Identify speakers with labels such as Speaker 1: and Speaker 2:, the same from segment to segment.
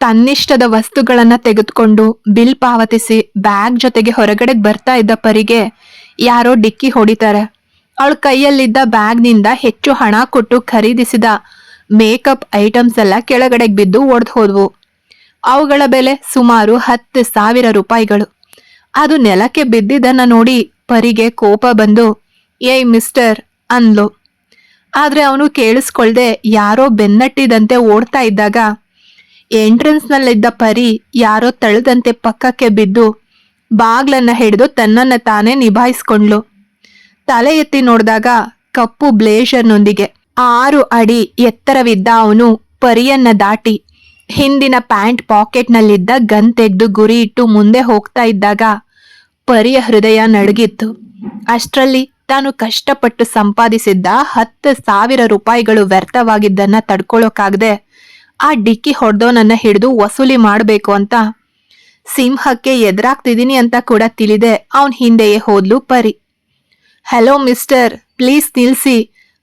Speaker 1: ತನ್ನಿಷ್ಟದ ವಸ್ತುಗಳನ್ನ ತೆಗೆದುಕೊಂಡು ಬಿಲ್ ಪಾವತಿಸಿ ಬ್ಯಾಗ್ ಜೊತೆಗೆ ಹೊರಗಡೆ ಬರ್ತಾ ಇದ್ದ ಪರಿಗೆ ಯಾರೋ ಡಿಕ್ಕಿ ಹೊಡಿತಾರೆ. ಅವಳ ಕೈಯಲ್ಲಿದ್ದ ಬ್ಯಾಗ್ನಿಂದ ಹೆಚ್ಚು ಹಣ ಕೊಟ್ಟು ಖರೀದಿಸಿದ ಮೇಕಪ್ ಐಟಮ್ಸ್ ಎಲ್ಲ ಕೆಳಗಡೆಗೆ ಬಿದ್ದು ಒಡೆದು ಹೋದ್ವು. ಅವುಗಳ ಬೆಲೆ ಸುಮಾರು ಹತ್ತು ಸಾವಿರ ರೂಪಾಯಿಗಳು. ಅದು ನೆಲಕ್ಕೆ ಬಿದ್ದಿದ್ದನ್ನ ನೋಡಿ ಪರಿಗೆ ಕೋಪ ಬಂದು, ಏಯ್ ಮಿಸ್ಟರ್, ಅಂದ್ಲು. ಆದ್ರೆ ಅವನು ಕೇಳಿಸ್ಕೊಳ್ದೆ ಯಾರೋ ಬೆನ್ನಟ್ಟಿದಂತೆ ಓಡ್ತಾ ಇದ್ದಾಗ ಎಂಟ್ರೆನ್ಸ್ನಲ್ಲಿದ್ದ ಪರಿ ಯಾರೋ ತಳೆದಂತೆ ಪಕ್ಕಕ್ಕೆ ಬಿದ್ದು ಬಾಗ್ಲನ್ನ ಹಿಡಿದು ತನ್ನನ್ನ ತಾನೇ ನಿಭಾಯಿಸ್ಕೊಂಡ್ಲು. ತಲೆ ಎತ್ತಿ ನೋಡಿದಾಗ ಕಪ್ಪು ಬ್ಲೇಷರ್ನೊಂದಿಗೆ ಆರು ಅಡಿ ಎತ್ತರವಿದ್ದ ಅವನು ಪರಿಯನ್ನ ದಾಟಿ ಹಿಂದಿನ ಪ್ಯಾಂಟ್ ಪಾಕೆಟ್ನಲ್ಲಿದ್ದ ಗನ್ ತೆಗೆದು ಗುರಿ ಇಟ್ಟು ಮುಂದೆ ಹೋಗ್ತಾ ಇದ್ದಾಗ ಪರಿಯ ಹೃದಯ ನಡುಗಿತ್ತು. ಅಷ್ಟರಲ್ಲಿ ತಾನು ಕಷ್ಟಪಟ್ಟು ಸಂಪಾದಿಸಿದ್ದ ಹತ್ತು ಸಾವಿರ ರೂಪಾಯಿಗಳು ವ್ಯರ್ಥವಾಗಿದ್ದನ್ನ ತಡ್ಕೊಳ್ಳೋಕಾಗದೆ ಆ ಡಿಕ್ಕಿ ಹೊಡೆದವನನ್ನ ಹಿಡಿದು ವಸೂಲಿ ಮಾಡಬೇಕು ಅಂತ ಸಿಂಹಕ್ಕೆ ಎದುರಾಗ್ತಿದ್ದೀನಿ ಅಂತ ಕೂಡ ತಿಳಿದೆ. ಅವನ್ ಹಿಂದೆಯೇ ಹೋದ್ಲು ಪರಿ. ಹಲೋ ಮಿಸ್ಟರ್, ಪ್ಲೀಸ್ ನಿಲ್ಸಿ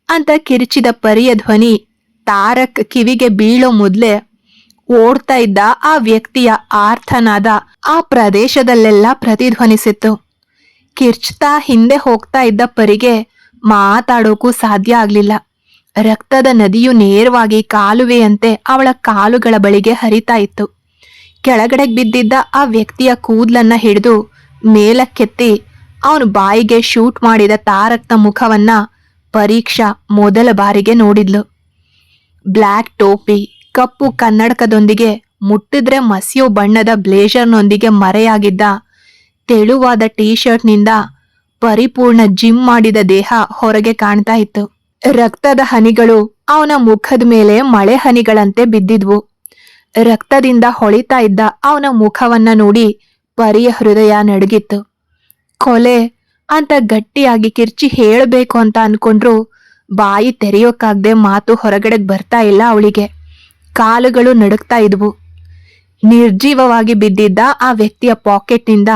Speaker 1: ಅಂತ ಕಿರಿಚಿದ ಪರಿಯ ಧ್ವನಿ ತಾರಕ್ ಕಿವಿಗೆ ಬೀಳೋ ಮೊದ್ಲೆ ಓಡ್ತಾ ಇದ್ದ ಆ ವ್ಯಕ್ತಿಯ ಆರ್ಥನಾದ ಆ ಪ್ರದೇಶದಲ್ಲೆಲ್ಲ ಪ್ರತಿಧ್ವನಿಸಿತ್ತು. ಕಿರ್ಚ್ತಾ ಹಿಂದೆ ಹೋಗ್ತಾ ಇದ್ದ ಪರಿಗೆ ಮಾತಾಡೋಕು ಸಾಧ್ಯ ಆಗ್ಲಿಲ್ಲ. ರಕ್ತದ ನದಿಯು ನೇರವಾಗಿ ಕಾಲುವೆಯಂತೆ ಅವಳ ಕಾಲುಗಳ ಬಳಿಗೆ ಹರಿತಾ ಇತ್ತು. ಕೆಳಗಡೆ ಬಿದ್ದಿದ್ದ ಆ ವ್ಯಕ್ತಿಯ ಕೂದಲನ್ನ ಹಿಡಿದು ಮೇಲಕ್ಕೆತ್ತಿ ಅವನು ಬಾಯಿಗೆ ಶೂಟ್ ಮಾಡಿದ ತಾರಕ್ತ ಮುಖವನ್ನ ಪರೀಕ್ಷಾ ಮೊದಲ ಬಾರಿಗೆ ನೋಡಿದ್ಲು. ಬ್ಲ್ಯಾಕ್ ಟೋಪಿ, ಕಪ್ಪು ಕನ್ನಡಕದೊಂದಿಗೆ ಮುಟ್ಟಿದ್ರೆ ಮಸಿಯೋ ಬಣ್ಣದ ಬ್ಲೇಜರ್ನೊಂದಿಗೆ ಮರೆಯಾಗಿದ್ದ, ತೆಳುವಾದ ಟೀ ಶರ್ಟ್ನಿಂದ ಪರಿಪೂರ್ಣ ಜಿಮ್ ಮಾಡಿದ ದೇಹ ಹೊರಗೆ ಕಾಣ್ತಾ ಇತ್ತು. ರಕ್ತದ ಹನಿಗಳು ಅವನ ಮುಖದ ಮೇಲೆ ಮಳೆ ಹನಿಗಳಂತೆ ಬಿದ್ದಿದ್ವು. ರಕ್ತದಿಂದ ಹೊಳಿತಾ ಇದ್ದ ಅವನ ಮುಖವನ್ನ ನೋಡಿ ಪರಿಯ ಹೃದಯ ನಡುಗಿತ್ತು. ಕೊಲೆ, ಅಂತ ಗಟ್ಟಿಯಾಗಿ ಕಿರ್ಚಿ ಹೇಳಬೇಕು ಅಂತ ಅನ್ಕೊಂಡ್ರು ಬಾಯಿ ತೆರೆಯೋಕ್ಕಾಗದೆ ಮಾತು ಹೊರಗಡೆ ಬರ್ತಾ ಇಲ್ಲ ಅವಳಿಗೆ. ಕಾಲುಗಳು ನಡುಕ್ತಾ ಇದ್ವು. ನಿರ್ಜೀವವಾಗಿ ಬಿದ್ದಿದ್ದ ಆ ವ್ಯಕ್ತಿಯ ಪಾಕೆಟ್ನಿಂದ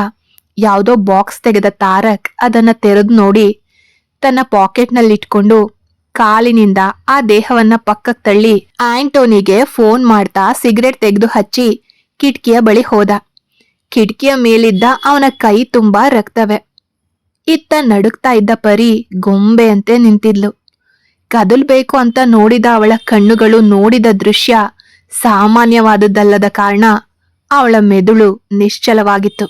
Speaker 1: ಯಾವುದೋ ಬಾಕ್ಸ್ ತೆಗೆದ ತಾರಕ್ ಅದನ್ನ ತೆರೆದು ನೋಡಿ ತನ್ನ ಪಾಕೆಟ್ನಲ್ಲಿಟ್ಕೊಂಡು ಕಾಲಿನಿಂದ ಆ ದೇಹವನ್ನ ಪಕ್ಕಕ್ಕೆ ತಳ್ಳಿ ಆಂಟೋನಿಗೆ ಫೋನ್ ಮಾಡ್ತಾ ಸಿಗರೆಟ್ ತೆಗೆದು ಹಚ್ಚಿ ಕಿಟಕಿಯ ಬಳಿ ಹೋದ. ಕಿಟಕಿಯ ಮೇಲಿದ್ದ ಅವನ ಕೈ ತುಂಬಾ ರಕ್ತವೆ. ಇತ್ತ ನಡುಕ್ತಾ ಇದ್ದ ಪರಿ ಗೊಂಬೆಯಂತೆ ನಿಂತಿದ್ಲು. ಕದಲ್ಬೇಕು ಅಂತ ನೋಡಿದ ಅವಳ ಕಣ್ಣುಗಳು ನೋಡಿದ ದೃಶ್ಯ ಸಾಮಾನ್ಯವಾದದ್ದಲ್ಲದ ಕಾರಣ ಅವಳ ಮೆದುಳು ನಿಶ್ಚಲವಾಗಿತ್ತು.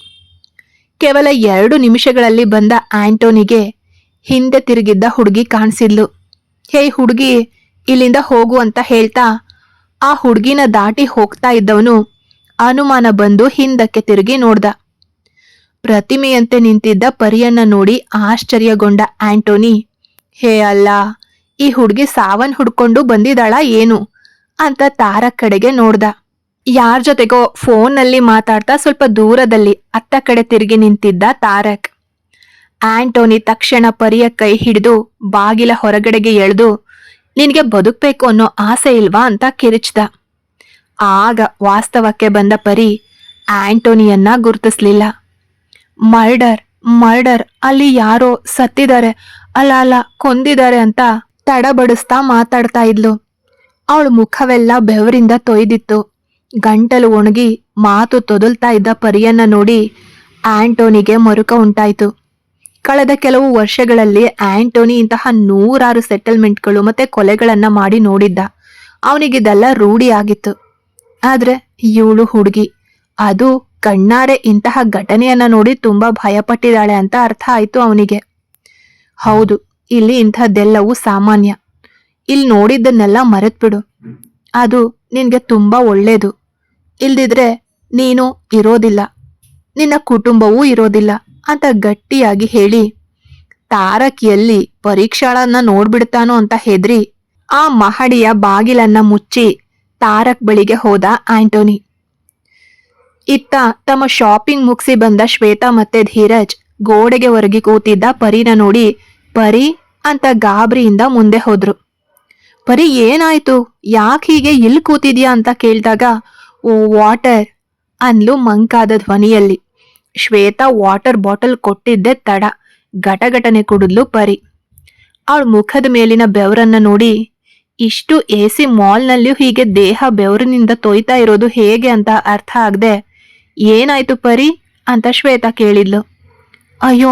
Speaker 1: ಕೇವಲ ಎರಡು ನಿಮಿಷಗಳಲ್ಲಿ ಬಂದ ಆಂಟೋನಿಗೆ ಹಿಂದೆ ತಿರುಗಿದ್ದ ಹುಡುಗಿ ಕಾಣಿಸಿದ್ಲು. ಹೇ ಹುಡುಗಿ, ಇಲ್ಲಿಂದ ಹೋಗು ಅಂತ ಹೇಳ್ತಾ ಆ ಹುಡುಗಿನ ದಾಟಿ ಹೋಗ್ತಾ ಇದ್ದವನು ಅನುಮಾನ ಬಂದು ಹಿಂದಕ್ಕೆ ತಿರುಗಿ ನೋಡ್ದ. ಪ್ರತಿಮೆಯಂತೆ ನಿಂತಿದ್ದ ಪರಿಯನ್ನ ನೋಡಿ ಆಶ್ಚರ್ಯಗೊಂಡ ಆಂಟೋನಿ, ಹೇ ಅಲ್ಲ, ಈ ಹುಡುಗಿ ಸಾವನ್ ಹುಡ್ಕೊಂಡು ಬಂದಿದ್ದಾಳ ಏನು ಅಂತ ತಾರ ಕಡೆಗೆ ನೋಡ್ದ. ಯಾರ ಜೊತೆಗೋ ಫೋನ್ನಲ್ಲಿ ಮಾತಾಡ್ತಾ ಸ್ವಲ್ಪ ದೂರದಲ್ಲಿ ಅತ್ತ ಕಡೆ ತಿರುಗಿ ನಿಂತಿದ್ದ ತಾರಕ್. ಆಂಟೋನಿ ತಕ್ಷಣ ಪರಿಯ ಕೈ ಹಿಡಿದು ಬಾಗಿಲ ಹೊರಗಡೆಗೆ ಎಳೆದು, ನಿನಗೆ ಬದುಕಬೇಕು ಅನ್ನೋ ಆಸೆ ಇಲ್ವಾ ಅಂತ ಕಿರಿಚ್ದ. ಆಗ ವಾಸ್ತವಕ್ಕೆ ಬಂದ ಪರಿ ಆಂಟೋನಿಯನ್ನ ಗುರುತಿಸ್ಲಿಲ್ಲ. ಮರ್ಡರ್ ಮರ್ಡರ್, ಅಲ್ಲಿ ಯಾರೋ ಸತ್ತಿದ್ದಾರೆ, ಅಲ್ಲ ಅಲ್ಲ ಕೊಂದಿದ್ದಾರೆ ಅಂತ ತಡಬಡಿಸ್ತಾ ಮಾತಾಡ್ತಾ ಇದ್ಲು. ಅವಳ ಮುಖವೆಲ್ಲ ಬೆವರಿಂದ ತೊಯ್ದಿತ್ತು. ಗಂಟಲು ಒಣಗಿ ಮಾತು ತೊದಲ್ತಾ ಇದ್ದ ಪರಿಯನ್ನ ನೋಡಿ ಆಂಟೋನಿಗೆ ಮರುಕ ಉಂಟಾಯ್ತು. ಕಳೆದ ಕೆಲವು ವರ್ಷಗಳಲ್ಲಿ ಆಂಟೋನಿ ಇಂತಹ ನೂರಾರು ಸೆಟಲ್ಮೆಂಟ್ಗಳು ಮತ್ತೆ ಕೊಲೆಗಳನ್ನ ಮಾಡಿ ನೋಡಿದ್ದ. ಅವನಿಗಿದೆಲ್ಲ ರೂಢಿ ಆಗಿತ್ತು. ಆದ್ರೆ ಇವಳು ಹುಡುಗಿ. ಅದು ಕಣ್ಣಾರೆ ಇಂತಹ ಘಟನೆಯನ್ನ ನೋಡಿ ತುಂಬಾ ಭಯಪಟ್ಟಿದ್ದಾಳೆ ಅಂತ ಅರ್ಥ ಆಯ್ತು ಅವನಿಗೆ. ಹೌದು, ಇಲ್ಲಿ ಇಂಥದ್ದೆಲ್ಲವೂ ಸಾಮಾನ್ಯ. ಇಲ್ಲಿ ನೋಡಿದ್ದನ್ನೆಲ್ಲ ಮರೆತ್ಬಿಡು. ಅದು ನಿನ್ಗೆ ತುಂಬಾ ಒಳ್ಳೇದು. ಇಲ್ದಿದ್ರೆ ನೀನು ಇರೋದಿಲ್ಲ. ನಿನ್ನ ಕುಟುಂಬವೂ ಇರೋದಿಲ್ಲ. ಅಂತ ಗಟ್ಟಿಯಾಗಿ ಹೇಳಿ ತಾರಕ್ ಎಲ್ಲಿ ಪರೀಕ್ಷಾಳನ್ನ ನೋಡ್ಬಿಡ್ತಾನೋ ಅಂತ ಹೆದ್ರಿ, ಆ ಮಹಡಿಯ ಬಾಗಿಲನ್ನ ಮುಚ್ಚಿ ತಾರಕ್ ಬಳಿಗೆ ಹೋದ ಆಂಟೋನಿ. ಇತ್ತ ತಮ್ಮ ಶಾಪಿಂಗ್ ಮುಗಿಸಿ ಬಂದ ಶ್ವೇತಾ ಮತ್ತೆ ಧೀರಜ್ ಗೋಡೆಗೆ ಹೊರಗಿ ಕೂತಿದ್ದ ಪರಿನ ನೋಡಿ ಪರಿ ಅಂತ ಗಾಬರಿಯಿಂದ ಮುಂದೆ ಹೋದ್ರು. ಪರಿ ಏನಾಯ್ತು? ಯಾಕೆ ಹೀಗೆ ಇಲ್ಲಿ ಕೂತಿದ್ಯಾ ಅಂತ ಕೇಳಿದಾಗ, ಓ ವಾಟರ್ ಅನ್ಲು ಮಂಕಾದ ಧ್ವನಿಯಲ್ಲಿ. ಶ್ವೇತಾ ವಾಟರ್ ಬಾಟಲ್ ಕೊಟ್ಟಿದ್ದೆ ತಡ. ಘಟಘಟನೆ ಕುಡಿದ್ಲು ಪರಿ. ಅವಳ ಮುಖದ ಮೇಲಿನ ಬೆವರನ್ನ ನೋಡಿ, ಇಷ್ಟು ಎ ಸಿ ಮಾಲ್ನಲ್ಲಿಯೂ ಹೀಗೆ ದೇಹ ಬೆವರಿನಿಂದ ತೊಯ್ತಾ ಇರೋದು ಹೇಗೆ ಅಂತ ಅರ್ಥ ಆಗದೆ, ಏನಾಯ್ತು ಪರಿ ಅಂತ ಶ್ವೇತಾ ಕೇಳಿದ್ಲು. ಅಯ್ಯೋ,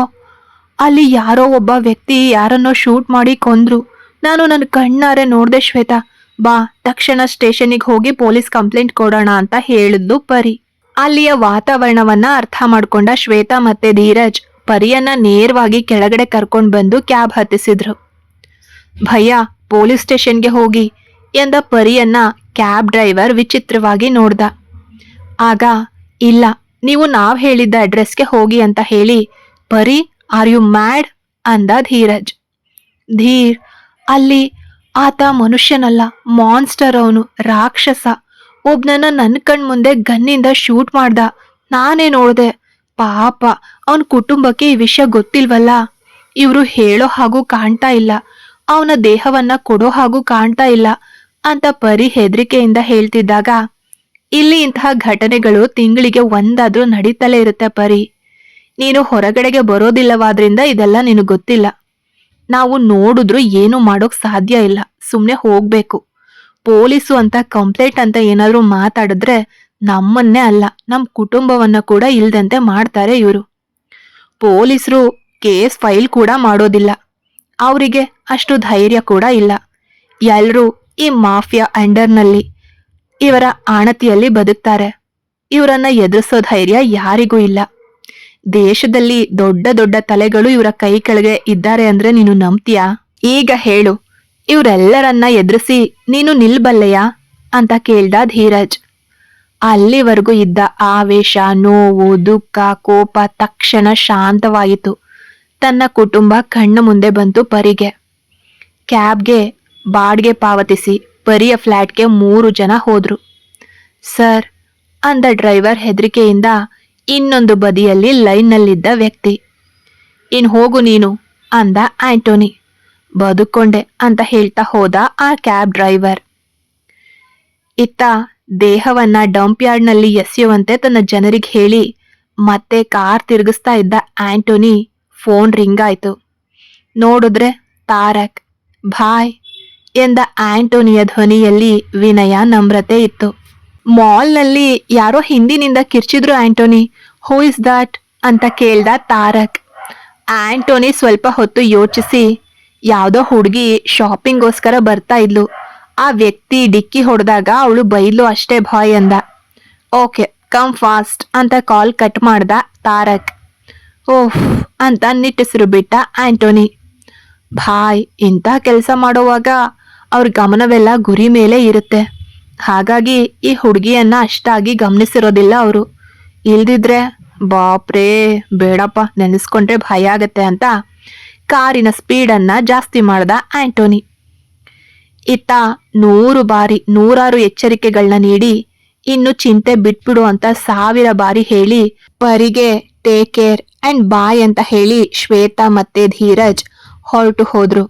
Speaker 1: ಅಲ್ಲಿ ಯಾರೋ ಒಬ್ಬ ವ್ಯಕ್ತಿ ಯಾರನ್ನೋ ಶೂಟ್ ಮಾಡಿ ಕೊಂದ್ರು. ನಾನು ನನ್ನ ಕಣ್ಣಾರೆ ನೋಡಿದೆ ಶ್ವೇತಾ, ಬಾ, ತಕ್ಷಣ ಸ್ಟೇಷನಿಗೆ ಹೋಗಿ ಪೊಲೀಸ್ ಕಂಪ್ಲೇಂಟ್ ಕೊಡೋಣ ಅಂತ ಹೇಳಿದ್ಲು ಪರಿ. ಅಲ್ಲಿಯ ವಾತಾವರಣವನ್ನ ಅರ್ಥ ಮಾಡ್ಕೊಂಡ ಶ್ವೇತಾ ಮತ್ತೆ ಧೀರಜ್ ಪರಿಯನ್ನ ನೇರವಾಗಿ ಕೆಳಗಡೆ ಕರ್ಕೊಂಡು ಬಂದು ಕ್ಯಾಬ್ ಹತ್ತಿಸಿದ್ರು. ಭಯ ಪೊಲೀಸ್ ಸ್ಟೇಷನ್ಗೆ ಹೋಗಿ, ಎಂದ ಪರಿಯನ್ನ ಕ್ಯಾಬ್ ಡ್ರೈವರ್ ವಿಚಿತ್ರವಾಗಿ ನೋಡ್ದ. ಆಗ, ಇಲ್ಲ, ನೀವು ನಾವ್ ಹೇಳಿದ್ದ ಅಡ್ರೆಸ್ಗೆ ಹೋಗಿ ಅಂತ ಹೇಳಿ, ಪರಿ, ಆರ್ ಯು ಮ್ಯಾಡ್? ಅಂದ ಧೀರಜ್. ಧೀರ್, ಅಲ್ಲಿ ಆತ ಮನುಷ್ಯನಲ್ಲ, ಮಾನ್ಸ್ಟರ್ ಅವನು, ರಾಕ್ಷಸ. ಒಬ್ನನ್ನ ನನ್ನ ಕಣ್ ಮುಂದೆ ಗನ್ನಿಂದ ಶೂಟ್ ಮಾಡ್ದ. ನಾನೇ ನೋಡ್ದೆ. ಪಾಪ, ಅವನ ಕುಟುಂಬಕ್ಕೆ ಈ ವಿಷಯ ಗೊತ್ತಿಲ್ವಲ್ಲ? ಇವರು ಹೇಳೋ ಹಾಗೂ ಕಾಣ್ತಾ ಇಲ್ಲ. ಅವನ ದೇಹವನ್ನ ಕೊಡೋ ಹಾಗೂ ಕಾಣ್ತಾ ಇಲ್ಲ ಅಂತ ಪರಿ ಹೆದರಿಕೆಯಿಂದ ಹೇಳ್ತಿದ್ದಾಗ, ಇಲ್ಲಿ ಇಂತಹ ಘಟನೆಗಳು ತಿಂಗಳಿಗೆ ಒಂದಾದ್ರೂ ನಡೀತಲೇ ಇರುತ್ತೆ ಪರಿ. ನೀನು ಹೊರಗಡೆಗೆ ಬರೋದಿಲ್ಲವಾದ್ರಿಂದ ಇದೆಲ್ಲ ನಿನಗೆ ಗೊತ್ತಿಲ್ಲ. ನಾವು ನೋಡಿದ್ರು ಏನು ಮಾಡೋಕ್ ಸಾಧ್ಯ ಇಲ್ಲ. ಸುಮ್ಮನೆ ಹೋಗ್ಬೇಕು. ಪೊಲೀಸು ಅಂತ, ಕಂಪ್ಲೇಂಟ್ ಅಂತ ಏನಾದರೂ ಮಾತಾಡಿದ್ರೆ ನಮ್ಮನ್ನೇ ಅಲ್ಲ ನಮ್ಮ ಕುಟುಂಬವನ್ನ ಕೂಡ ಇಲ್ದಂತೆ ಮಾಡ್ತಾರೆ ಇವರು. ಪೊಲೀಸರು ಕೇಸ್ ಫೈಲ್ ಕೂಡ ಮಾಡೋದಿಲ್ಲ. ಅವರಿಗೆ ಅಷ್ಟು ಧೈರ್ಯ ಕೂಡ ಇಲ್ಲ. ಎಲ್ಲರೂ ಈ ಮಾಫಿಯಾ ಅಂಡರ್ನಲ್ಲಿ ಇವರ ಆಣತಿಯಲ್ಲಿ ಬದುಕ್ತಾರೆ. ಇವರನ್ನ ಎದುರಿಸೋ ಧೈರ್ಯ ಯಾರಿಗೂ ಇಲ್ಲ. ದೇಶದಲ್ಲಿ ದೊಡ್ಡ ದೊಡ್ಡ ತಲೆಗಳು ಇವರ ಕೈ ಕೆಳಗೆ ಇದ್ದಾರೆ ಅಂದ್ರೆ ನೀನು ನಂಬ್ತೀಯಾ? ಈಗ ಹೇಳು. ಇವರೆಲ್ಲರನ್ನ ಎದುರಿಸಿ ನೀನು ನಿಲ್ಬಲ್ಲೆಯಾ? ಅಂತ ಕೇಳ್ದ ಧೀರಜ್ ಅಲ್ಲಿವರೆಗೂ ಇದ್ದ ಆವೇಶ, ನೋವು, ದುಃಖ, ಕೋಪ ತಕ್ಷಣ ಶಾಂತವಾಯಿತು ತನ್ನ ಕುಟುಂಬ ಕಣ್ಣು ಮುಂದೆ ಬಂತು ಪರಿಗೆ. ಕ್ಯಾಬ್ಗೆ, ಬಾಡಿಗೆ ಪಾವತಿಸಿ ಪರಿಯ ಫ್ಲ್ಯಾಟ್ಗೆ ಮೂರು ಜನ ಹೋದ್ರು. ಸರ್, ಅಂದ ಡ್ರೈವರ್ ಹೆದರಿಕೆಯಿಂದ ಇನ್ನೊಂದು ಬದಿಯಲ್ಲಿ ಲೈನ್ನಲ್ಲಿದ್ದ ವ್ಯಕ್ತಿ. ಇನ್ ಹೋಗು ನೀನು, ಅಂದ ಆಂಟೋನಿ. ಬದುಕೊಂಡೆ ಅಂತ ಹೇಳ್ತಾ ಹೋದ ಆ ಕ್ಯಾಬ್ ಡ್ರೈವರ್. ಇತ್ತ ದೇಹವನ್ನ ಡಂಪ್ ಯಾರ್ಡ್ನಲ್ಲಿ ಎಸೆಯುವಂತೆ ತನ್ನ ಜನರಿಗೆ ಹೇಳಿ ಮತ್ತೆ ಕಾರ್ ತಿರುಗಿಸ್ತಾ ಇದ್ದ ಆಂಟೋನಿ ಫೋನ್ ರಿಂಗ್ ಆಯ್ತು. ನೋಡಿದ್ರೆ ತಾರಕ್ ಬಾಯ್ ಎಂದ ಆಂಟೋನಿಯ ಧ್ವನಿಯಲ್ಲಿ ವಿನಯ ನಮ್ರತೆ ಇತ್ತು. ಮಾಲ್ನಲ್ಲಿ ಯಾರೋ ಹಿಂದಿನಿಂದ ಕಿರ್ಚಿದ್ರು ಆಂಟೋನಿ ಹೂ ಇಸ್ ದಟ್ ಅಂತ ಕೇಳ್ದ ತಾರಕ್. ಆಂಟೋನಿ ಸ್ವಲ್ಪ ಹೊತ್ತು ಯೋಚಿಸಿ ಯಾವ್ದೋ ಹುಡುಗಿ ಶಾಪಿಂಗ್ಗೋಸ್ಕರ ಬರ್ತಾ ಇದ್ಲು. ಆ ವ್ಯಕ್ತಿ ಡಿಕ್ಕಿ ಹೊಡೆದಾಗ ಅವಳು ಬೈಲು ಅಷ್ಟೇ ಬಾಯ್ ಅಂದ. ಓಕೆ ಕಮ್ ಫಾಸ್ಟ್ ಅಂತ ಕಾಲ್ ಕಟ್ ಮಾಡ್ದ ತಾರಕ್. ಓಹ್ ಅಂತ ನಿಟ್ಟಿಸಿರು ಬಿಟ್ಟ ಆಂಟೋನಿ. ಭಾಯ್ ಇಂಥ ಕೆಲಸ ಮಾಡೋವಾಗ ಅವ್ರ ಗಮನವೆಲ್ಲ ಗುರಿ ಮೇಲೆ ಇರುತ್ತೆ. ಹಾಗಾಗಿ ಈ ಹುಡುಗಿಯನ್ನ ಅಷ್ಟಾಗಿ ಗಮನಿಸಿರೋದಿಲ್ಲ ಅವರು. ಇಲ್ದಿದ್ರೆ, ಬಾಪ್ರೇ, ಬೇಡಪ್ಪ, ನೆನೆಸ್ಕೊಂಡ್ರೆ ಭಯ ಆಗತ್ತೆ ಅಂತ ಕಾರಿನ ಸ್ಪೀಡನ್ನ ಜಾಸ್ತಿ ಮಾಡ್ದ ಆಂಟೋನಿ. ಇತ್ತ ನೂರು ಬಾರಿ ನೂರಾರು ಎಚ್ಚರಿಕೆಗಳನ್ನ ನೀಡಿ ಇನ್ನು ಚಿಂತೆ ಬಿಟ್ಬಿಡು ಅಂತ ಸಾವಿರ ಬಾರಿ ಹೇಳಿ ಪರಿಗೆ ಟೇಕ್ ಕೇರ್ ಅಂಡ್ ಬಾಯ್ ಅಂತ ಹೇಳಿ ಶ್ವೇತಾ ಮತ್ತೆ ಧೀರಜ್ ಹೊರಟು ಹೋದ್ರು.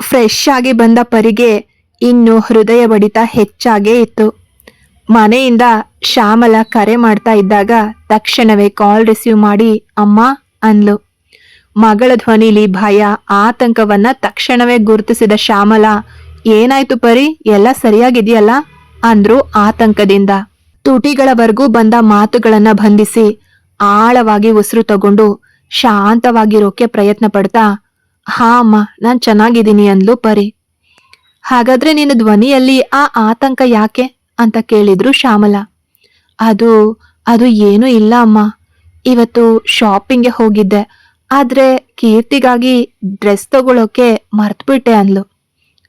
Speaker 1: ಫ್ರೆಶ್ ಆಗಿ ಬಂದ ಪರಿಗೆ ಇನ್ನು ಹೃದಯ ಬಡಿತ ಹೆಚ್ಚಾಗೇ ಇತ್ತು. ಮನೆಯಿಂದ ಶ್ಯಾಮಲ ಕರೆ ಮಾಡ್ತಾ ಇದ್ದಾಗ ತಕ್ಷಣವೇ ಕಾಲ್ ರಿಸೀವ್ ಮಾಡಿ, ಅಮ್ಮ ಅನ್ಲು ಮಗಳ ಧ್ವನಿಲಿ ಭಯ, ಆತಂಕವನ್ನ ತಕ್ಷಣವೇ ಗುರುತಿಸಿದ ಶ್ಯಾಮಲ, ಏನಾಯ್ತು ಪರಿ? ಎಲ್ಲ ಸರಿಯಾಗಿದೆಯಲ್ಲ? ಅಂದ್ರು ಆತಂಕದಿಂದ. ತುಟಿಗಳವರೆಗೂ ಬಂದ ಮಾತುಗಳನ್ನ ಬಂಧಿಸಿ, ಆಳವಾಗಿ ಉಸಿರು ತಗೊಂಡು ಶಾಂತವಾಗಿರೋಕೆ ಪ್ರಯತ್ನ ಪಡ್ತಾ, ಹಾ ಅಮ್ಮ, ನಾನ್ ಚೆನ್ನಾಗಿದ್ದೀನಿ ಅಂದ್ಲು ಪರಿ. ಹಾಗಾದ್ರೆ ನಿನ್ನ ಧ್ವನಿಯಲ್ಲಿ ಆ ಆತಂಕ ಯಾಕೆ? ಅಂತ ಕೇಳಿದ್ರು ಶ್ಯಾಮಲ. ಅದು ಅದು ಏನೂ ಇಲ್ಲ ಅಮ್ಮ. ಇವತ್ತು ಶಾಪಿಂಗ್ಗೆ ಹೋಗಿದ್ದೆ. ಆದ್ರೆ ಕೀರ್ತಿಗಾಗಿ ಡ್ರೆಸ್ ತಗೊಳ್ಳೋಕೆ ಮರ್ತ್ಬಿಟ್ಟೆ ಅಂದ್ಲು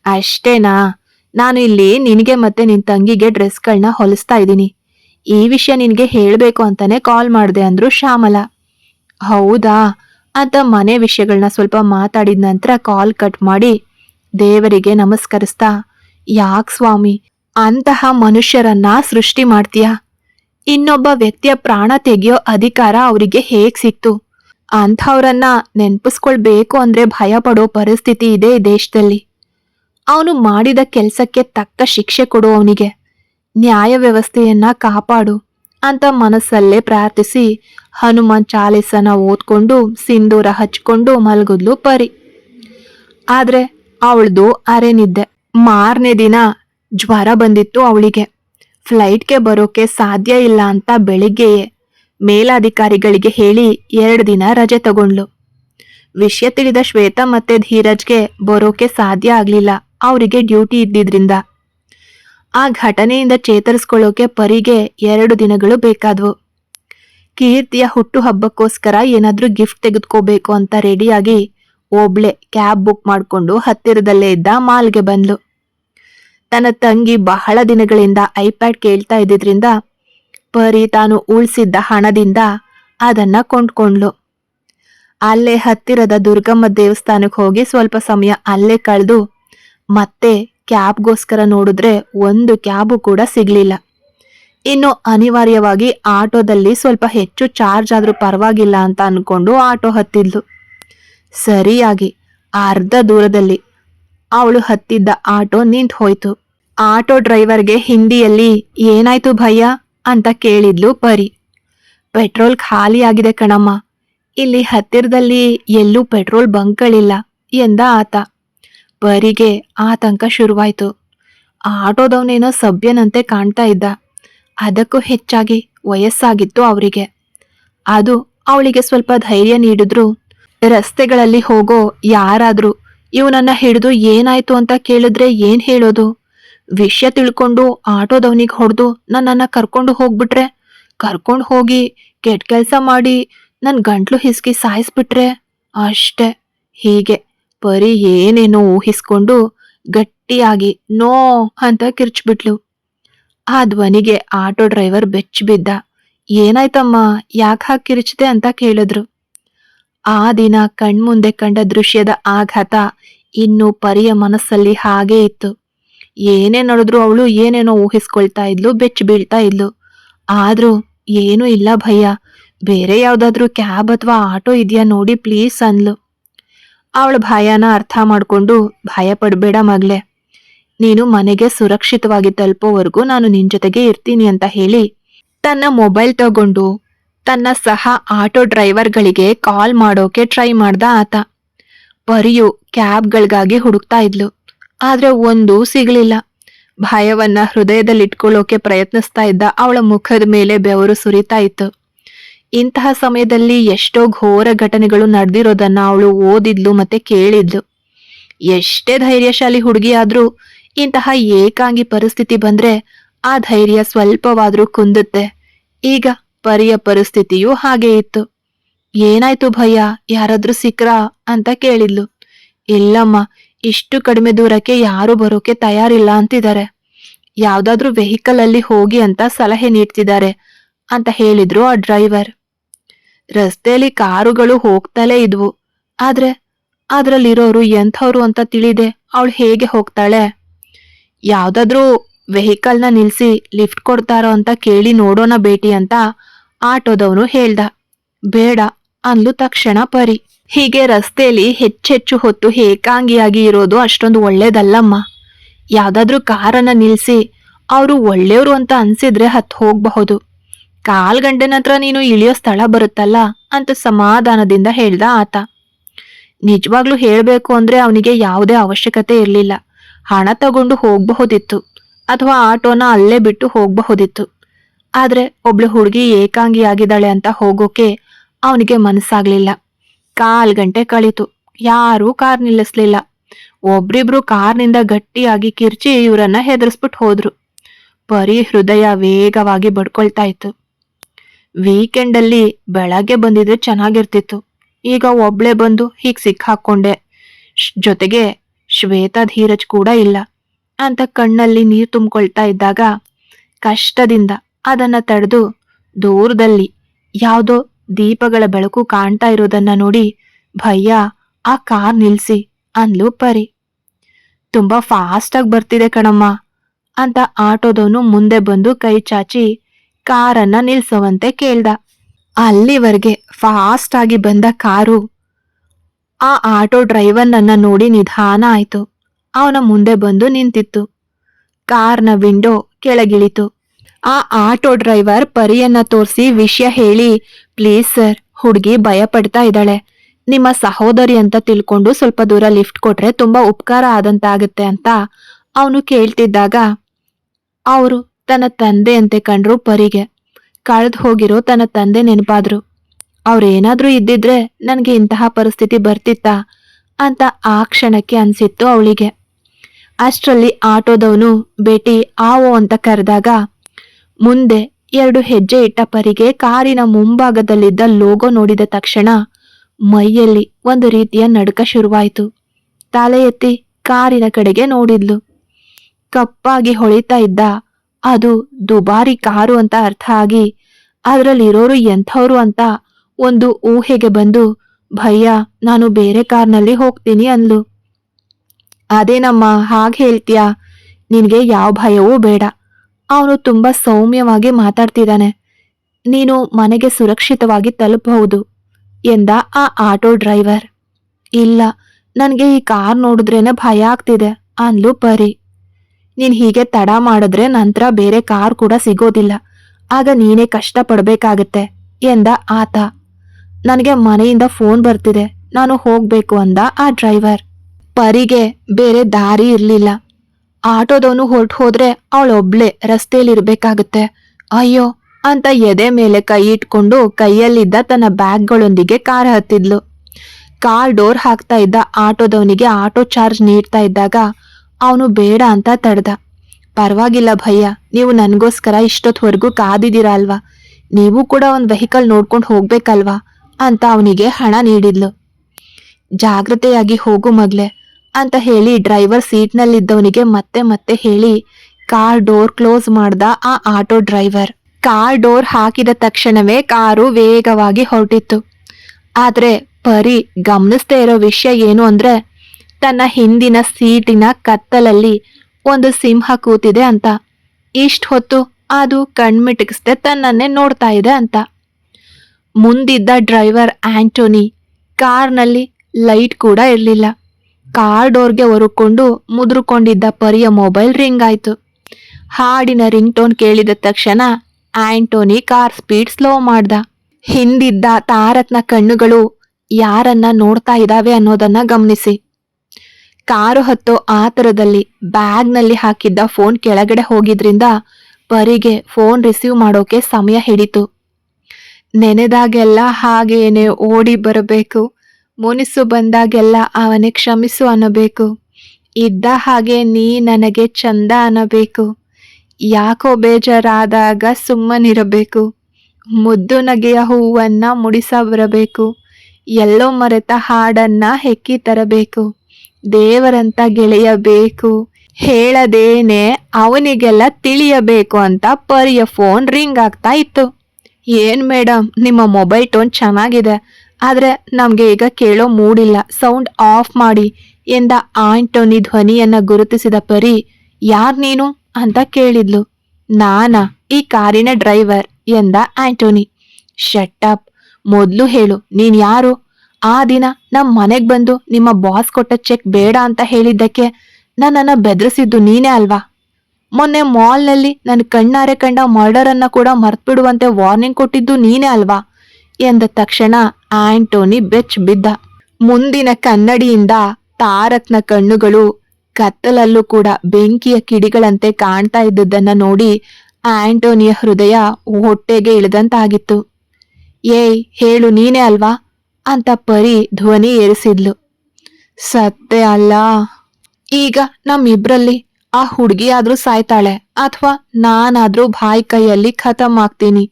Speaker 1: ಅಷ್ಟೇನಾ? ನಾನು ಇಲ್ಲಿ ನಿನಗೆ ಮತ್ತೆ ನಿನ್ ತಂಗಿಗೆ ಡ್ರೆಸ್ಗಳನ್ನ ಹೊಲಿಸ್ತಾ ಇದ್ದೀನಿ. ಈ ವಿಷಯ ನಿನಗೆ ಹೇಳಬೇಕು ಅಂತಾನೆ ಕಾಲ್ ಮಾಡಿದೆ ಅಂದ್ರು ಶ್ಯಾಮಲ. ಹೌದಾ? ಅಂತ ಮನೆ ವಿಷಯಗಳನ್ನ ಸ್ವಲ್ಪ ಮಾತಾಡಿದ ನಂತರ ಕಾಲ್ ಕಟ್ ಮಾಡಿ, ದೇವರಿಗೆ ನಮಸ್ಕರಿಸ್ತಾ, ಯಾಕ್ ಸ್ವಾಮಿ, ಅಂತಹ ಮನುಷ್ಯರನ್ನ ಸೃಷ್ಟಿ ಮಾಡ್ತೀಯಾ? ಇನ್ನೊಬ್ಬ ವ್ಯಕ್ತಿಯ ಪ್ರಾಣ ತೆಗೆಯೋ ಅಧಿಕಾರ ಅವರಿಗೆ ಹೇಗ್ ಸಿಕ್ತು? ಅಂಥವ್ರನ್ನ ನೆನಪಿಸ್ಕೊಳ್ಬೇಕು ಅಂದ್ರೆ ಭಯ ಪಡೋ ಪರಿಸ್ಥಿತಿ ಇದೆ ಈ ದೇಶದಲ್ಲಿ. ಅವನು ಮಾಡಿದ ಕೆಲಸಕ್ಕೆ ತಕ್ಕ ಶಿಕ್ಷೆ ಕೊಡು ಅವನಿಗೆ. ನ್ಯಾಯ ವ್ಯವಸ್ಥೆಯನ್ನ ಕಾಪಾಡು ಅಂತ ಮನಸ್ಸಲ್ಲೇ ಪ್ರಾರ್ಥಿಸಿ ಹನುಮಾನ್ ಚಾಲಿಸನ ಓದ್ಕೊಂಡು, ಸಿಂಧೂರ ಹಚ್ಕೊಂಡು ಮಲಗಿದ್ಲು ಪರಿ. ಆದ್ರೆ ಅವಳದು ಅರೆನಿದ್ದೆ. ಮಾರನೇ ದಿನ ಜ್ವರ ಬಂದಿತ್ತು ಅವಳಿಗೆ. ಫ್ಲೈಟ್ಗೆ ಬರೋಕೆ ಸಾಧ್ಯ ಇಲ್ಲ ಅಂತ ಬೆಳಿಗ್ಗೆಯೇ ಮೇಲಾಧಿಕಾರಿಗಳಿಗೆ ಹೇಳಿ ಎರಡು ದಿನ ರಜೆ ತಗೊಂಡ್ಲು. ವಿಷಯ ತಿಳಿದ ಶ್ವೇತಾ ಮತ್ತೆ ಧೀರಜ್ಗೆ ಬರೋಕೆ ಸಾಧ್ಯ ಆಗ್ಲಿಲ್ಲ. ಅವರಿಗೆ ಡ್ಯೂಟಿ ಇದ್ದಿದ್ರಿಂದ. ಆ ಘಟನೆಯಿಂದ ಚೇತರಿಸ್ಕೊಳ್ಳೋಕೆ ಪರಿಗೆ ಎರಡು ದಿನಗಳು ಬೇಕಾದ್ವು. ಕೀರ್ತಿಯ ಹುಟ್ಟುಹಬ್ಬಕ್ಕೋಸ್ಕರ ಏನಾದರೂ ಗಿಫ್ಟ್ ತೆಗೆದುಕೋಬೇಕು ಅಂತ ರೆಡಿಯಾಗಿ ಒಬ್ಳೆ ಕ್ಯಾಬ್ ಬುಕ್ ಮಾಡಿಕೊಂಡು ಹತ್ತಿರದಲ್ಲೇ ಇದ್ದ ಮಾಲ್ಗೆ ಬಂದ್ಲು. ತನ್ನ ತಂಗಿ ಬಹಳ ದಿನಗಳಿಂದ ಐಪ್ಯಾಡ್ ಕೇಳ್ತಾ ಇದ್ದಿದ್ರಿಂದ ಪರಿ ತಾನು ಉಳಿಸಿದ್ದ ಹಣದಿಂದ ಅದನ್ನ ಕೊಂಡ್ಕೊಂಡ್ಲು. ಅಲ್ಲೇ ಹತ್ತಿರದ ದುರ್ಗಮ್ಮ ದೇವಸ್ಥಾನಕ್ಕೆ ಹೋಗಿ ಸ್ವಲ್ಪ ಸಮಯ ಅಲ್ಲೇ ಕಳೆದು ಮತ್ತೆ ಕ್ಯಾಬ್ಗೋಸ್ಕರ ನೋಡಿದ್ರೆ ಒಂದು ಕ್ಯಾಬು ಕೂಡ ಸಿಗ್ಲಿಲ್ಲ. ಇನ್ನು ಅನಿವಾರ್ಯವಾಗಿ ಆಟೋದಲ್ಲಿ ಸ್ವಲ್ಪ ಹೆಚ್ಚು ಚಾರ್ಜ್ ಆದ್ರೂ ಪರವಾಗಿಲ್ಲ ಅಂತ ಅಂದ್ಕೊಂಡು ಆಟೋ ಹತ್ತಿದ್ಲು. ಸರಿಯಾಗಿ ಅರ್ಧ ದೂರದಲ್ಲಿ ಅವಳು ಹತ್ತಿದ್ದ ಆಟೋ ನಿಂತು ಹೋಯ್ತು ಆಟೋ ಡ್ರೈವರ್ಗೆ ಹಿಂದಿಯಲ್ಲಿ ಏನಾಯ್ತು ಭಯ್ಯ? ಅಂತ ಕೇಳಿದ್ಲು ಪರಿ. ಪೆಟ್ರೋಲ್ ಖಾಲಿ ಆಗಿದೆ ಕಣಮ್ಮ. ಇಲ್ಲಿ ಹತ್ತಿರದಲ್ಲಿ ಎಲ್ಲೂ ಪೆಟ್ರೋಲ್ ಬಂಕ್ಗಳಿಲ್ಲ ಎಂದ ಆತ. ಪರಿಗೆ ಆತಂಕ ಶುರುವಾಯ್ತು. ಆಟೋದವನೇನೋ ಸಭ್ಯನಂತೆ ಕಾಣ್ತಾ ಇದ್ದ. ಅದಕ್ಕೂ ಹೆಚ್ಚಾಗಿ ವಯಸ್ಸಾಗಿತ್ತು ಅವರಿಗೆ. ಅದು ಅವಳಿಗೆ ಸ್ವಲ್ಪ ಧೈರ್ಯ ನೀಡಿದ್ರು. ರಸ್ತೆಗಳಲ್ಲಿ ಹೋಗೋ ಯಾರಾದ್ರೂ ಇವನನ್ನ ಹಿಡಿದು ಏನಾಯ್ತು ಅಂತ ಕೇಳಿದ್ರೆ ಏನ್ ಹೇಳೋದು? ವಿಷಯ ತಿಳ್ಕೊಂಡು ಆಟೋದವನಿಗೆ ಹೊಡೆದು ನನ್ನನ್ನು ಕರ್ಕೊಂಡು ಹೋಗ್ಬಿಟ್ರೆ, ಕರ್ಕೊಂಡು ಹೋಗಿ ಕೆಟ್ಟ ಕೆಲಸ ಮಾಡಿ ನನ್ನ ಗಂಟ್ಲು ಹಿಸ್ಕಿ ಸಾಯಿಸ್ಬಿಟ್ರೆ ಅಷ್ಟೆ. ಹೀಗೆ ಪರಿ ಏನೇನೋ ಊಹಿಸ್ಕೊಂಡು ಗಟ್ಟಿಯಾಗಿ ನೋ ಅಂತ ಕಿರ್ಚ್ಬಿಟ್ಲು. ಆ ಧ್ವನಿಗೆ ಆಟೋ ಡ್ರೈವರ್ ಬೆಚ್ಚಿಬಿದ್ದ ಏನಾಯ್ತಮ್ಮ, ಯಾಕೆ ಹಾಕಿ ಕಿರ್ಚಿದೆ ಅಂತ ಕೇಳಿದ್ರು. ಆ ದಿನ ಕಣ್ಮುಂದೆ ಕಂಡ ದೃಶ್ಯದ ಆಘಾತ ಇನ್ನು ಪರಿಯ ಮನಸ್ಸಲ್ಲಿ ಹಾಗೇ ಇತ್ತು. ಏನೇ ನಡೆದ್ರು ಅವಳು ಏನೇನೋ ಊಹಿಸ್ಕೊಳ್ತಾ ಇದ್ಲು, ಬೆಚ್ಚ ಬೀಳ್ತಾ ಇದ್ಲು. ಆದ್ರೂ ಏನೂ ಇಲ್ಲ ಭಯ್ಯ. ಬೇರೆ ಯಾವುದಾದ್ರೂ ಕ್ಯಾಬ್ ಅಥವಾ ಆಟೋ ಇದೆಯಾ ನೋಡಿ ಪ್ಲೀಸ್ ಅನ್ಲು ಅವಳ ಭಯನ ಅರ್ಥ ಮಾಡಿಕೊಂಡು, ಭಯ ಪಡಬೇಡ ಮಗ್ಲೆ ನೀನು ಮನೆಗೆ ಸುರಕ್ಷಿತವಾಗಿ ತಲುಪೋವರೆಗೂ ನಾನು ನಿನ್ನ ಜೊತೆಗೆ ಇರ್ತೀನಿ ಅಂತ ಹೇಳಿ, ತನ್ನ ಮೊಬೈಲ್ ತಗೊಂಡು ತನ್ನ ಸಹ ಆಟೋ ಡ್ರೈವರ್ಗಳಿಗೆ ಕಾಲ್ ಮಾಡೋಕೆ ಟ್ರೈ ಮಾಡ್ದ ಆತ. ಪರಿಯು ಕ್ಯಾಬ್ಗಳಿಗಾಗಿ ಹುಡುಕ್ತಾ ಇದ್ಲು. ಆದ್ರೆ ಒಂದೂ ಸಿಗ್ಲಿಲ್ಲ. ಭಯವನ್ನ ಹೃದಯದಲ್ಲಿಟ್ಕೊಳ್ಳೋಕೆ ಪ್ರಯತ್ನಿಸ್ತಾ ಇದ್ದ ಅವಳ ಮುಖದ ಮೇಲೆ ಬೆವರು ಸುರಿತಾ ಇತ್ತು. ಇಂತಹ ಸಮಯದಲ್ಲಿ ಎಷ್ಟೋ ಘೋರ ಘಟನೆಗಳು ನಡೆದಿರೋದನ್ನ ಅವಳು ಓದಿದ್ಲು ಮತ್ತೆ ಕೇಳಿದ್ಲು. ಎಷ್ಟೇ ಧೈರ್ಯಶಾಲಿ ಹುಡುಗಿಯಾದ್ರೂ ಇಂತಹ ಏಕಾಂಗಿ ಪರಿಸ್ಥಿತಿ ಬಂದ್ರೆ ಆ ಧೈರ್ಯ ಸ್ವಲ್ಪವಾದ್ರೂ ಕುಂದುತ್ತೆ. ಈಗ ಪರಿಯ ಪರಿಸ್ಥಿತಿಯೂ ಹಾಗೆ ಇತ್ತು. ಏನಾಯ್ತು ಭಯ್ಯ, ಯಾರಾದ್ರೂ ಸಿಕ್ರಾ ಅಂತ ಕೇಳಿದ್ಲು. ಇಲ್ಲಮ್ಮ ಇಷ್ಟು ಕಡಿಮೆ ದೂರಕ್ಕೆ ಯಾರು ಬರೋಕೆ ತಯಾರಿಲ್ಲ ಅಂತಿದ್ದಾರೆ. ಯಾವ್ದಾದ್ರೂ ವೆಹಿಕಲ್ ಅಲ್ಲಿ ಹೋಗಿ ಅಂತ ಸಲಹೆ ನೀಡ್ತಿದ್ದಾರೆ ಅಂತ ಹೇಳಿದ್ರು ಆ ಡ್ರೈವರ್ ರಸ್ತೆಯಲ್ಲಿ ಕಾರುಗಳು ಹೋಗ್ತಲೇ ಇದ್ವು. ಆದ್ರೆ ಅದ್ರಲ್ಲಿರೋರು ಎಂಥವ್ರು ಅಂತ ತಿಳಿದೆ ಅವಳು ಹೇಗೆ ಹೋಗ್ತಾಳೆ? ಯಾವ್ದಾದ್ರೂ ವೆಹಿಕಲ್ನ ನಿಲ್ಸಿ ಲಿಫ್ಟ್ ಕೊಡ್ತಾರೋ ಅಂತ ಕೇಳಿ ನೋಡೋಣ ಭೇಟಿ ಅಂತ ಆಟೋದವನು ಹೇಳ್ದ. ಬೇಡ ಅಂದ್ಲು ತಕ್ಷಣ ಪರಿ. ಹೀಗೆ ರಸ್ತೆಯಲ್ಲಿ ಹೆಚ್ಚೆಚ್ಚು ಹೊತ್ತು ಏಕಾಂಗಿಯಾಗಿ ಇರೋದು ಅಷ್ಟೊಂದು ಒಳ್ಳೇದಲ್ಲಮ್ಮ. ಯಾವ್ದಾದ್ರೂ ಕಾರನ್ನ ನಿಲ್ಸಿ, ಅವರು ಒಳ್ಳೆಯವರು ಅಂತ ಅನ್ಸಿದ್ರೆ ಹತ್ತು ಹೋಗಬಹುದು. ಕಾಲ್ ಗಂಟೆ ನಂತರ ನೀನು ಇಳಿಯೋ ಸ್ಥಳ ಬರುತ್ತಲ್ಲ ಅಂತ ಸಮಾಧಾನದಿಂದ ಹೇಳ್ದ ಆತ. ನಿಜವಾಗ್ಲೂ ಹೇಳಬೇಕು ಅಂದ್ರೆ ಅವನಿಗೆ ಯಾವುದೇ ಅವಶ್ಯಕತೆ ಇರಲಿಲ್ಲ. ಹಣ ತಗೊಂಡು ಹೋಗಬಹುದಿತ್ತು, ಅಥವಾ ಆಟೋನ ಅಲ್ಲೇ ಬಿಟ್ಟು ಹೋಗಬಹುದಿತ್ತು. ಆದ್ರೆ ಒಬ್ಳು ಹುಡುಗಿ ಏಕಾಂಗಿಯಾಗಿದ್ದಾಳೆ ಅಂತ ಹೋಗೋಕೆ ಅವನಿಗೆ ಮನಸ್ಸಾಗ್ಲಿಲ್ಲ. ಕಾಲ್ ಗಂಟೆ ಕಳೀತು. ಯಾರೂ ಕಾರ್ ನಿಲ್ಲಿಸ್ಲಿಲ್ಲ. ಒಬ್ರಿಬ್ರು ಕಾರ್ನಿಂದ ಗಟ್ಟಿಯಾಗಿ ಕಿರ್ಚಿ ಇವರನ್ನ ಹೆದರ್ಸ್ಬಿಟ್ಟು ಹೋದ್ರು. ಪರಿ ಹೃದಯ ವೇಗವಾಗಿ ಬಡ್ಕೊಳ್ತಾ ಇತ್ತು. ವೀಕೆಂಡಲ್ಲಿ ಬೆಳಗ್ಗೆ ಬಂದಿದ್ರೆ ಚೆನ್ನಾಗಿರ್ತಿತ್ತು. ಈಗ ಒಬ್ಳೆ ಬಂದು ಹೀಗ್ ಸಿಕ್ಕಾಕೊಂಡೆ. ಜೊತೆಗೆ ಶ್ವೇತಾ ಧೀರಜ್ ಕೂಡ ಇಲ್ಲ. ಅಂತ ಕಣ್ಣಲ್ಲಿ ನೀರು ತುಂಬಿಕೊಳ್ತಾ ಇದ್ದಾಗ ಕಷ್ಟದಿಂದ ಅದನ್ನ ತಡೆದು ದೂರದಲ್ಲಿ ಯಾವುದೋ ದೀಪಗಳ ಬೆಳಕು ಕಾಣ್ತಾ ಇರೋದನ್ನ ನೋಡಿ, ಭಯ್ಯ, ಆ ಕಾರ್ ನಿಲ್ಸಿ, ಅಂದ್ಲು ಪರಿ. ತುಂಬಾ ಫಾಸ್ಟ್ ಆಗಿ ಬರ್ತಿದೆ ಕಣಮ್ಮ, ಅಂತ ಆಟೋದವನು ಮುಂದೆ ಬಂದು ಕೈ ಚಾಚಿ ಕಾರನ್ನ ನಿಲ್ಸುವಂತೆ ಕೇಳ್ದ. ಅಲ್ಲಿವರೆಗೆ ಫಾಸ್ಟ್ ಆಗಿ ಬಂದ ಕಾರು. ಆ ಆಟೋ ಡ್ರೈವರ್ನನ್ನ ನೋಡಿ ನಿಧಾನ ಆಯ್ತು. ಅವನ ಮುಂದೆ ಬಂದು ನಿಂತಿತ್ತು. ಕಾರ್ನ ವಿಂಡೋ ಕೆಳಗಿಳಿತು. ಆ ಆಟೋ ಡ್ರೈವರ್ ಪರಿಯನ್ನ ತೋರಿಸಿ ವಿಷಯ ಹೇಳಿ. ಪ್ಲೀಸ್ ಸರ್, ಹುಡುಗಿ ಭಯ ಪಡ್ತಾ ಇದ್ದಾಳೆ. ನಿಮ್ಮ ಸಹೋದರಿ ಅಂತ ತಿಳ್ಕೊಂಡು ಸ್ವಲ್ಪ ದೂರ ಲಿಫ್ಟ್ ಕೊಟ್ರೆ ತುಂಬಾ ಉಪಕಾರ ಆದಂತಾಗುತ್ತೆ ಅಂತ, ಅವನು ಕೇಳ್ತಿದ್ದಾಗ. ಅವರು ತನ್ನ ತಂದೆ ಅಂತೆ ಕಂಡ್ರು ಪರಿಗೆ. ಕಳೆದು ಹೋಗಿರೋ ತನ್ನ ತಂದೆ ನೆನಪಾದ್ರು. ಅವ್ರೇನಾದ್ರೂ ಇದ್ದಿದ್ರೆ ನನಗೆ ಇಂತಹ ಪರಿಸ್ಥಿತಿ ಬರ್ತಿತ್ತಾ? ಅಂತ ಆ ಕ್ಷಣಕ್ಕೆ ಅನ್ಸಿತ್ತು ಅವಳಿಗೆ. ಅಷ್ಟರಲ್ಲಿ ಆಟೋದವನು ಭೇಟಿ ಆವೋ ಅಂತ ಕರೆದಾಗ ಮುಂದೆ ಎರಡು ಹೆಜ್ಜೆ ಇಟ್ಟ ಪರಿಗೆ ಕಾರಿನ ಮುಂಭಾಗದಲ್ಲಿದ್ದ ಲೋಗೋ ನೋಡಿದ ತಕ್ಷಣ ಮೈಯಲ್ಲಿ ಒಂದು ರೀತಿಯ ನಡುಕ ಶುರುವಾಯಿತು. ತಲೆ ಎತ್ತಿ ಕಾರಿನ ಕಡೆಗೆ ನೋಡಿದ್ಲು. ಕಪ್ಪಾಗಿ ಹೊಳಿತಾ ಇದ್ದ, ಅದು ದುಬಾರಿ ಕಾರು ಅಂತ ಅರ್ಥ ಆಗಿ ಅದರಲ್ಲಿರೋರು ಎಂಥವ್ರು ಅಂತ ಒಂದು ಊಹೆಗೆ ಬಂದು, ಭಯ್ಯ, ನಾನು ಬೇರೆ ಕಾರ್ನಲ್ಲಿ ಹೋಗ್ತೀನಿ ಅಂದ್ಲು. ಅದೇನಮ್ಮ, ಹಾಗೆ ಹೇಳ್ತೀಯಾ? ನಿನಗೆ ಯಾವ ಭಯವೂ ಬೇಡ. ಅವನು ತುಂಬಾ ಸೌಮ್ಯವಾಗಿ ಮಾತಾಡ್ತಿದ್ದಾನೆ. ನೀನು ಮನೆಗೆ ಸುರಕ್ಷಿತವಾಗಿ ತಲುಪಬಹುದು ಎಂದ ಆ ಆಟೋ ಡ್ರೈವರ್. ಇಲ್ಲ, ನನಗೆ ಈ ಕಾರ್ ನೋಡಿದ್ರೇನೆ ಭಯ ಆಗ್ತಿದೆ ಅಂದ್ಲು ಪರಿ. ನೀನ್ ಹೀಗೆ ತಡ ಮಾಡಿದ್ರೆ ನಂತರ ಬೇರೆ ಕಾರ್ ಕೂಡ ಸಿಗೋದಿಲ್ಲ, ಆಗ ನೀನೇ ಕಷ್ಟ ಪಡ್ಬೇಕಾಗತ್ತೆ ಎಂದ ಆತ. ನನಗೆ ಮನೆಯಿಂದ ಫೋನ್ ಬರ್ತಿದೆ, ನಾನು ಹೋಗ್ಬೇಕು ಅಂದ ಆ ಡ್ರೈವರ್. ಪರಿಗೆ ಬೇರೆ ದಾರಿ ಇರ್ಲಿಲ್ಲ. ಆಟೋದವನು ಹೊರಟು ಹೋದ್ರೆ ಅವಳೊಬ್ಳೆ ರಸ್ತೆಯಲ್ಲಿರ್ಬೇಕಾಗತ್ತೆ. ಅಯ್ಯೋ, ಅಂತ ಎದೆ ಮೇಲೆ ಕೈ ಇಟ್ಕೊಂಡು ಕೈಯಲ್ಲಿದ್ದ ತನ್ನ ಬ್ಯಾಗ್ಗಳೊಂದಿಗೆ ಕಾರ್ ಹತ್ತಿದ್ಲು. ಕಾರ್ ಡೋರ್ ಹಾಕ್ತಾ ಇದ್ದ ಆಟೋದವನಿಗೆ ಆಟೋ ಚಾರ್ಜ್ ನೀಡ್ತಾ ಇದ್ದಾಗ ಅವನು ಬೇಡ ಅಂತ ತಡೆದ. ಪರವಾಗಿಲ್ಲ ಭಯ್ಯ, ನೀವು ನನಗೋಸ್ಕರ ಇಷ್ಟೊತ್ವರೆಗೂ ಕಾದಿದ್ದೀರಾ ಅಲ್ವಾ? ನೀವು ಕೂಡ ಒಂದು ವೆಹಿಕಲ್ ನೋಡ್ಕೊಂಡು ಹೋಗ್ಬೇಕಲ್ವಾ? ಅಂತ ಅವನಿಗೆ ಹಣ ನೀಡಿದ್ಲು. ಜಾಗ್ರತೆಯಾಗಿ ಹೋಗು ಮಗ್ಲೆ ಅಂತ ಹೇಳಿ ಡ್ರೈವರ್ ಸೀಟ್ನಲ್ಲಿದ್ದವನಿಗೆ ಮತ್ತೆ ಮತ್ತೆ ಹೇಳಿ, ಕಾರ್ ಡೋರ್ ಕ್ಲೋಸ್ ಮಾಡ್ದ ಆ ಆಟೋ ಡ್ರೈವರ್. ಕಾರ್ ಡೋರ್ ಹಾಕಿದ ತಕ್ಷಣವೇ ಕಾರು ವೇಗವಾಗಿ ಹೊರಟಿತ್ತು. ಆದ್ರೆ ಪರಿ ಗಮನಿಸ್ದೇ ಇರೋ ವಿಷಯ ಏನು ಅಂದ್ರೆ, ತನ್ನ ಹಿಂದಿನ ಸೀಟಿನ ಕತ್ತಲಲ್ಲಿ ಒಂದು ಸಿಂಹ ಕೂತಿದೆ ಅಂತ. ಇಷ್ಟ ಹೊತ್ತು ಅದು ಕಣ್ಮಿಟಕಿಸ್ದೆ ತನ್ನನ್ನೇ ನೋಡ್ತಾ ಇದೆ ಅಂತ. ಮುಂದಿದ್ದ ಡ್ರೈವರ್ ಆಂಟೋನಿ, ಕಾರ್ನಲ್ಲಿ ಲೈಟ್ ಕೂಡ ಇರಲಿಲ್ಲ. ಕಾರ್ ಡೋರ್ಗೆ ಹೊರಕೊಂಡು ಮುದ್ರುಕೊಂಡಿದ್ದ ಪರಿಯ ಮೊಬೈಲ್ ರಿಂಗ್ ಆಯಿತು. ಹಾಡಿನ ರಿಂಗ್ ಟೋನ್ ಕೇಳಿದ ತಕ್ಷಣ ಆಂಟೋನಿ ಕಾರ್ ಸ್ಪೀಡ್ ಸ್ಲೋ ಮಾಡ್ದ. ಹಿಂದಿದ್ದ ತಾರತ್ನ ಕಣ್ಣುಗಳು ಯಾರನ್ನ ನೋಡ್ತಾ ಇದ್ದಾವೆ ಅನ್ನೋದನ್ನ ಗಮನಿಸಿ. ಕಾರು ಹತ್ತೋ ಆತರದಲ್ಲಿ ಬ್ಯಾಗ್ನಲ್ಲಿ ಹಾಕಿದ್ದ ಫೋನ್ ಕೆಳಗಡೆ ಹೋಗಿದ್ರಿಂದ ಪರಿಗೆ ಫೋನ್ ರಿಸೀವ್ ಮಾಡೋಕೆ ಸಮಯ ಹಿಡಿತು. ನೆನೆದಾಗೆಲ್ಲ ಹಾಗೇನೆ ಓಡಿ ಬರಬೇಕು. ಮುನಿಸು ಬಂದಾಗೆಲ್ಲ ಅವನೇ ಕ್ಷಮಿಸು ಅನ್ನಬೇಕು. ಇದ್ದ ಹಾಗೆ ನೀ ನನಗೆ ಚಂದ ಅನ್ನಬೇಕು. ಯಾಕೋ ಬೇಜಾರಾದಾಗ ಸುಮ್ಮನಿರಬೇಕು. ಮುದ್ದು ನಗೆಯ ಹೂವನ್ನ ಮುಡಿಸ ಬರಬೇಕು. ಎಲ್ಲೋ ಮರೆತ ಹಾಡನ್ನ ಹೆಕ್ಕಿ ತರಬೇಕು. ದೇವರಂತ ಗೆಳೆಯ ಬೇಕು ಹೇಳದೇನೆ ಅವನಿಗೆಲ್ಲ ತಿಳಿಯಬೇಕು ಅಂತ ಪರಿಯ ಫೋನ್ ರಿಂಗ್ ಆಗ್ತಾ ಇತ್ತು. ಏನ್ ಮೇಡಮ್ ನಿಮ್ಮ ಮೊಬೈಲ್ ಟೋನ್ ಚೆನ್ನಾಗಿದೆ. ಆದ್ರೆ ನಮಗೆ ಈಗ ಕೇಳೋ ಮೂಡಿಲ್ಲ. ಸೌಂಡ್ ಆಫ್ ಮಾಡಿ ಎಂದ ಆಂಟೋನಿ ಧ್ವನಿಯನ್ನ ಗುರುತಿಸಿದ ಪರಿ, ಯಾರ್ ನೀನು? ಅಂತ ಕೇಳಿದ್ಲು. ನಾನಾ? ಈ ಕಾರಿನ ಡ್ರೈವರ್ ಎಂದ ಆಂಟೋನಿ. ಶಟ್ಟಪ್ ಮೊದಲು ಹೇಳು, ನೀನ್ ಯಾರು? ಆ ದಿನ ನಮ್ಮ ಮನೆಗೆ ಬಂದು ನಿಮ್ಮ ಬಾಸ್ ಕೊಟ್ಟ ಚೆಕ್ ಬೇಡ ಅಂತ ಹೇಳಿದ್ದಕ್ಕೆ ನನ್ನನ್ನು ಬೆದರಿಸಿದ್ದು ನೀನೇ ಅಲ್ವಾ? ಮೊನ್ನೆ ಮಾಲ್ನಲ್ಲಿ ನನ್ನ ಕಣ್ಣಾರೆ ಕಂಡ ಮರ್ಡರ್ ಅನ್ನ ಕೂಡ ಮರ್ತ್ಬಿಡುವಂತೆ ವಾರ್ನಿಂಗ್ ಕೊಟ್ಟಿದ್ದು ನೀನೇ ಅಲ್ವಾ? ಎಂದ ತಕ್ಷಣ ಆಂಟೋನಿ ಬೆಚ್ಚ ಬಿದ್ದ. ಮುಂದಿನ ಕನ್ನಡಿಯಿಂದ ತಾರಕ್ನ ಕಣ್ಣುಗಳು ಕತ್ತಲಲ್ಲೂ ಕೂಡ ಬೆಂಕಿಯ ಕಿಡಿಗಳಂತೆ ಕಾಣ್ತಾ ಇದ್ದುದನ್ನ ನೋಡಿ ಆಂಟೋನಿಯ ಹೃದಯ ಹೊಟ್ಟೆಗೆ ಇಳಿದಂತಾಗಿತ್ತು. ಏಯ್, ಹೇಳು, ನೀನೇ ಅಲ್ವಾ? ಅಂತ ಪರಿ ಧ್ವನಿ ಏರಿಸಿದ್ಲು. ಸತ್ಯ ಅಲ್ಲ. ಈಗ ನಮ್ಮಿಬ್ರಲ್ಲಿ ಆ ಹುಡುಗಿಯಾದ್ರೂ ಸಾಯ್ತಾಳೆ, ಅಥವಾ ನಾನಾದ್ರೂ ಬಾಯಿ ಕೈಯಲ್ಲಿ ಖತಮ್ ಆಗ್ತೀನಿ.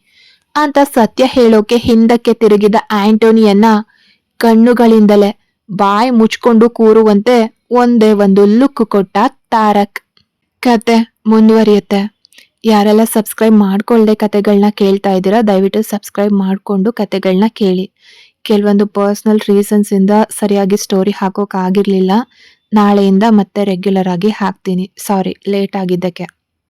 Speaker 1: ಅಂತ ಸತ್ಯ ಹೇಳೋಕೆ ಹಿಂದಕ್ಕೆ ತಿರುಗಿದ ಆಂಟೋನಿಯನ್ನ ಕಣ್ಣುಗಳಿಂದಲೇ ಬಾಯಿ ಮುಚ್ಕೊಂಡು ಕೂರುವಂತೆ ಒಂದೇ ಒಂದು ಲುಕ್ ಕೊಟ್ಟ ತಾರಕ್. ಕತೆ ಮುಂದುವರಿಯುತ್ತೆ. ಯಾರೆಲ್ಲ ಸಬ್ಸ್ಕ್ರೈಬ್ ಮಾಡ್ಕೊಳ್ಳದೆ ಕತೆಗಳನ್ನ ಕೇಳ್ತಾ ಇದ್ದೀರಾ, ದಯವಿಟ್ಟು ಸಬ್ಸ್ಕ್ರೈಬ್ ಮಾಡಿಕೊಂಡು ಕತೆಗಳನ್ನ ಕೇಳಿ. ಕೆಲವೊಂದು ಪರ್ಸ್ನಲ್ ರೀಸನ್ಸ್ ಇಂದ ಸರಿಯಾಗಿ ಸ್ಟೋರಿ ಹಾಕೋಕ್ಕಾಗಿರಲಿಲ್ಲ ನಾಳೆಯಿಂದ ಮತ್ತೆ ರೆಗ್ಯುಲರ್ ಆಗಿ ಹಾಕ್ತೀನಿ. ಸಾರಿ, ಲೇಟ್ ಆಗಿದ್ದಕ್ಕೆ.